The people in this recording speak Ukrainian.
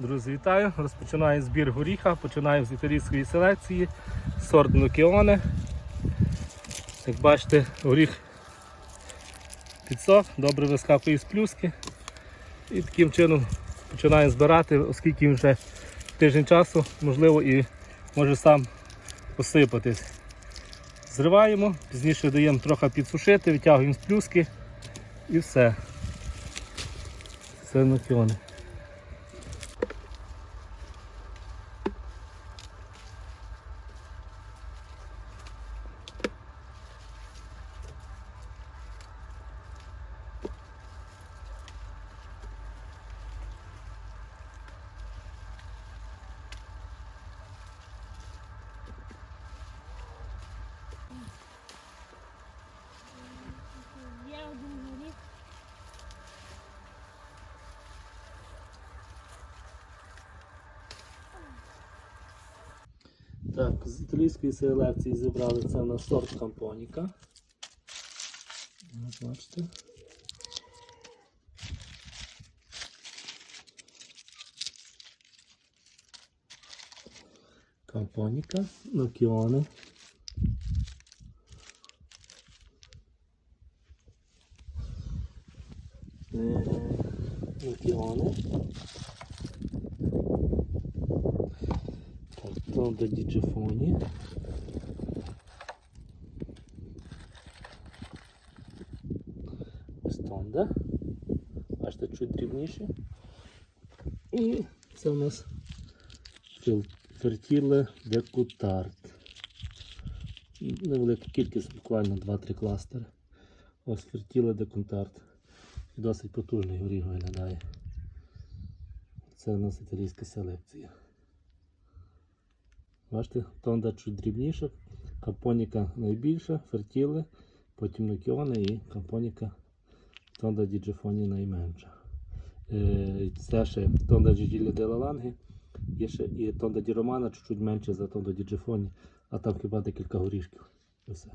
Друзі, вітаю! Розпочинаю збір горіха, починаю з італійської селекції, сорт Нокіоне. Як бачите, горіх підсох, добре вискакує з плюски. І таким чином починаю збирати, оскільки він вже тиждень часу, можливо, і може сам посипатись. Зриваємо, пізніше даємо трохи підсушити, витягуємо з плюски і все. Це нокіони. Так, з італійської селекції зібрали це на сорт кампоніка. От Бачите. Кампоніка, нокіони. Е, Нокіони. Так, до діджифоні. Стонда. Бачите, чуть дрібніше. І це у нас фертіле декутарт. Невелика кількість, буквально 2-3 кластери. Ось фертіле декутарт. Досить потужний горіх виглядає. Це у нас італійська селекція. Бачите, тонда чуть дрібніша, Капоніка найбільша, фертіли, потім нокіони і кампоніка тонда діджифоні найменша. Е, Це ще тонда діджілі Делаланги, є ще і тонда ді романа чуть-чуть менше за тонда діджифоні, а там хіба декілька горішків. Все.